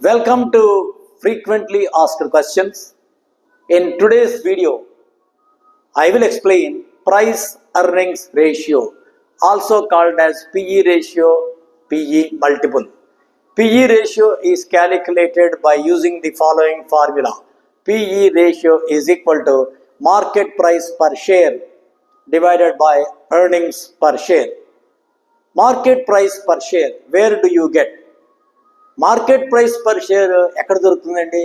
Welcome to frequently asked questions. In today's video, I will explain price earnings ratio, also called as PE ratio, PE multiple. PE ratio is calculated by using the following formula. PE ratio is equal to market price per share divided by earnings per share. Market price per share, where do you get? Market price per share ఎక్కడ దొరుకుతుందండి?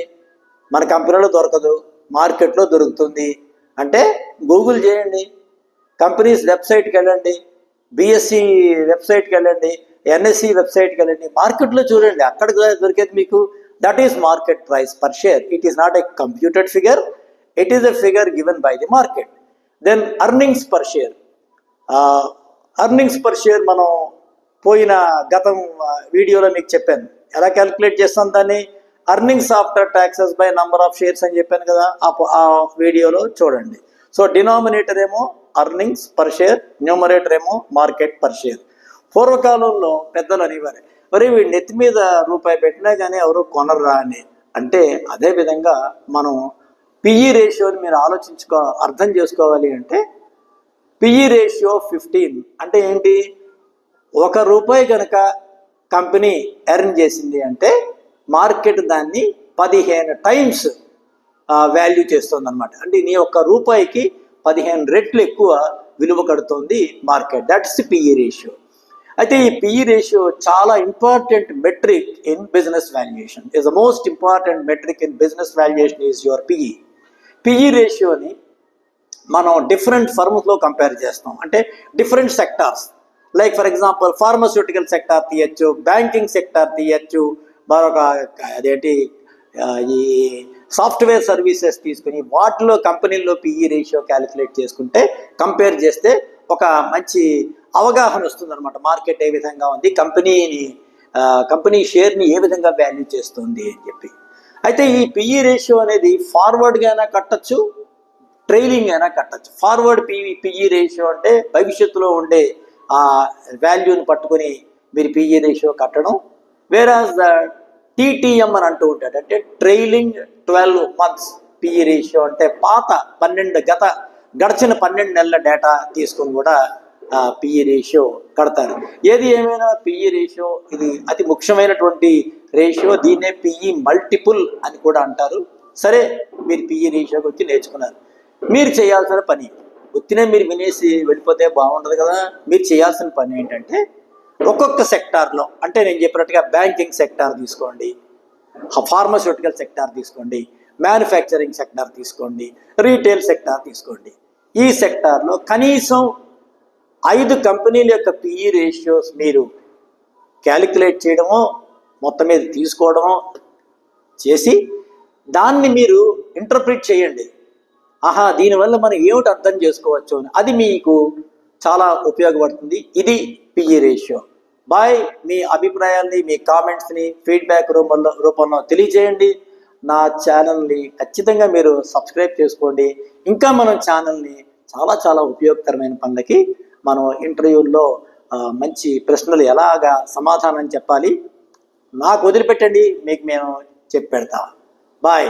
మన కంపెనీలో దొరకదు. మార్కెట్లో దొరుకుతుంది. అంటే Google చేయండి. Companies వెబ్సైట్కి వెళ్ళండి. బిఎస్సి వెబ్సైట్కి వెళ్ళండి. ఎన్ఎస్సి వెబ్సైట్కి వెళ్ళండి. మార్కెట్లో చూడండి. అక్కడ దొరికేది మీకు. That is market price per share it is not a computed figure it is a figure given by the market then earnings per share earnings per share మనం పోయిన గతం వీడియోలో మీకు చెప్పాను. ఎలా క్యాలిక్యులేట్ చేస్తాం దాన్ని? Earnings after taxes by number of shares అని చెప్పాను కదా ఆ వీడియోలో చూడండి. సో డినామినేటర్ ఏమో అర్నింగ్స్ పర్ షేర్ న్యూమరేటర్ ఏమో మార్కెట్ పర్ షేర్ పూర్వకాలంలో పెద్దలు అనేవారు మరి వీడి నెత్తి మీద రూపాయి పెట్టినా కానీ ఎవరు కొనర్రా అని. అంటే అదే విధంగా మనం పిఈ రేషియోని మీరు ఆలోచించుకో అర్థం చేసుకోవాలి అంటే పిఈ రేషియో ఫిఫ్టీన్ అంటే ఏంటి? ఒక రూపాయి కనుక కంపెనీ ఎర్న్ చేసింది అంటే మార్కెట్ దాన్ని పదిహేను టైమ్స్ వాల్యూ చేస్తుంది అనమాట అంటే నీ ఒక్క రూపాయికి పదిహేను రెట్లు ఎక్కువ విలువ కడుతోంది market. That's P E ratio అయితే ఈ పిఈ రేషియో చాలా important metric in business valuation is the most important metric in business valuation is your P E P E రేషియోని మనం డిఫరెంట్ ఫర్మ్స్లో కంపేర్ చేస్తాం అంటే different sectors like for example pharmaceutical sector తీయచ్చు banking sector తీయచ్చు మరొక అదేంటి ఈ సాఫ్ట్వేర్ సర్వీసెస్ తీసుకుని వాటిలో కంపెనీల్లో పిఈ రేషియో క్యాలిక్యులేట్ చేసుకుంటే కంపేర్ చేస్తే ఒక మంచి అవగాహన వస్తుంది అనమాట మార్కెట్ ఏ విధంగా ఉంది కంపెనీని కంపెనీ షేర్ని ఏ విధంగా వాల్యూ చేస్తుంది అని చెప్పి. అయితే ఈ పిఈ రేషియో అనేది ఫార్వర్డ్గా అయినా కట్టచ్చు ట్రైలింగ్ అయినా కట్టచ్చు. ఫార్వర్డ్ పిఈ పిఈ రేషియో అంటే భవిష్యత్తులో ఉండే ఆ వాల్యూని పట్టుకొని మీరు పిఈ రేషియో కట్టడం. వేరాజ్ ద టీటీఎం అని అంటూ ఉంటాడు. అంటే trailing twelve months P E ratio అంటే పాత పన్నెండు గత గడిచిన పన్నెండు నెలల డేటా తీసుకొని కూడా పిఈ రేషియో కడతారు. ఏది ఏమైనా పిఈ రేషియో ఇది అతి ముఖ్యమైనటువంటి రేషియో దీన్నే పిఈ మల్టిపుల్ అని కూడా అంటారు. సరే మీరు పిఈ రేషియోకి వచ్చి నేర్చుకున్నారు. మీరు చేయాల్సిన పని గుర్తినే మీరు వినేసి వెళ్ళిపోతే బాగుండదు కదా. మీరు చేయాల్సిన పని ఏంటంటే ఒక్కొక్క సెక్టార్లో అంటే నేను చెప్పినట్టుగా బ్యాంకింగ్ సెక్టార్ తీసుకోండి ఫార్మస్యూటికల్ సెక్టార్ తీసుకోండి మ్యానుఫ్యాక్చరింగ్ సెక్టార్ తీసుకోండి రీటైల్ సెక్టార్ తీసుకోండి. ఈ సెక్టార్లో కనీసం ఐదు కంపెనీల యొక్క పిఈ రేషియోస్ మీరు క్యాలిక్యులేట్ చేయడమో మొత్తం మీద తీసుకోవడమో చేసి దాన్ని మీరు ఇంటర్ప్రిట్ చేయండి. ఆహా దీనివల్ల మనం ఏమిటి అర్థం చేసుకోవచ్చు అని. అది మీకు చాలా ఉపయోగపడుతుంది. ఇది పిఈ రేషియో బాయ్ మీ అభిప్రాయాల్ని మీ కామెంట్స్ని ఫీడ్బ్యాక్ రూపంలో రూపంలో తెలియజేయండి. నా ఛానల్ని ఖచ్చితంగా మీరు సబ్స్క్రైబ్ చేసుకోండి. ఇంకా మనం ఛానల్ని చాలా చాలా ఉపయోగకరమైన పనులకి మనం ఇంటర్వ్యూల్లో మంచి ప్రశ్నలు ఎలాగా సమాధానం చెప్పాలి నాకు వదిలిపెట్టండి. మీకు నేను చెప్పి పెడతా. బాయ్